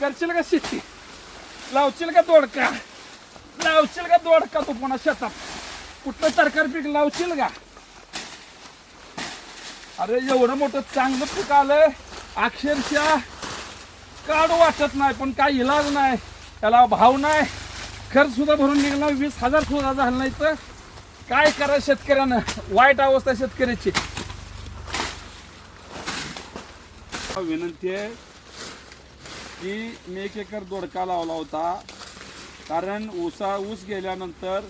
करशील का शेती? लावशील का दोडका? लावशील का दोडका तू पुन्हा शेतात? कुठलं सरकार पीक लावशील का? अरे एवढं मोठं चांगलं पीक आलंय. अक्षरशः काढू वाटत नाही पण काही इलाज नाही. त्याला भाव नाही. खर्च सुद्धा भरून निघाला वीस हजार सुद्धा झालं नाही तर काय करा शेतकऱ्यानं? वाईट अवस्था शेतकऱ्याची. विनंती आहे की मी एक एकर दोडका लावला होता. कारण ऊसा ऊस गेल्यानंतर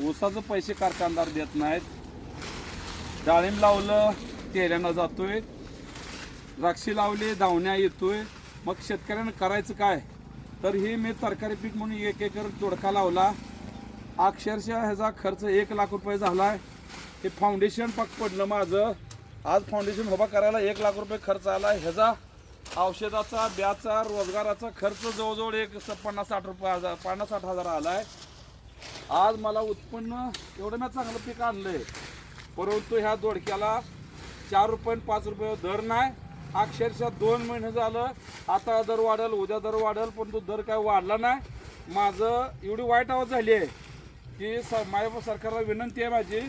ऊसाचं पैसे कारखानदार देत नाहीत. डाळिंब लावलं तेल्यानं जातोय. द्राक्षी लावली धावण्या येतोय. मग शेतकऱ्यानं करायचं काय? तर हे मी तरकारी पीक म्हणून एक एकर दोडका लावला. अक्षरशः ह्याचा खर्च एक लाख रुपये झाला आहे हे फाउंडेशन पक पडलं माझं. आज फाउंडेशन उभा करायला एक लाख रुपये खर्च आला ह्याचा औषधाचा ब्याचा रोजगाराचा खर्च जवळजवळ एक स- पन्नास साठ रुपये हजार पन्नास साठ हजार आलाय. आज मला उत्पन्न एवढं मी चांगलं पीक आणलंय. परंतु ह्या दोडक्याला चार रुपये पाच रुपये दर नाही. अक्षरशः दोन महिने झालं. आता दर वाढेल उद्या दर वाढेल पण तो दर काय वाढला नाही. माझं एवढी वाईट आवाज झाली आहे की स माझ्या सरकारला विनंती आहे माझी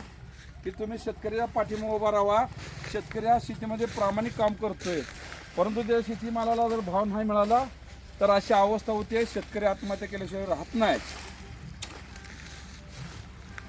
की तुम्ही शेतकऱ्याच्या पाठिंबा उभा राहा. शेतकरी हा शेतीमध्ये प्रामाणिक काम करतोय. परंतु त्या शेतीमालाला जर भाव नाही मिळाला तर अशी अवस्था होते शेतकरी आत्महत्या केल्याशिवाय राहत नाही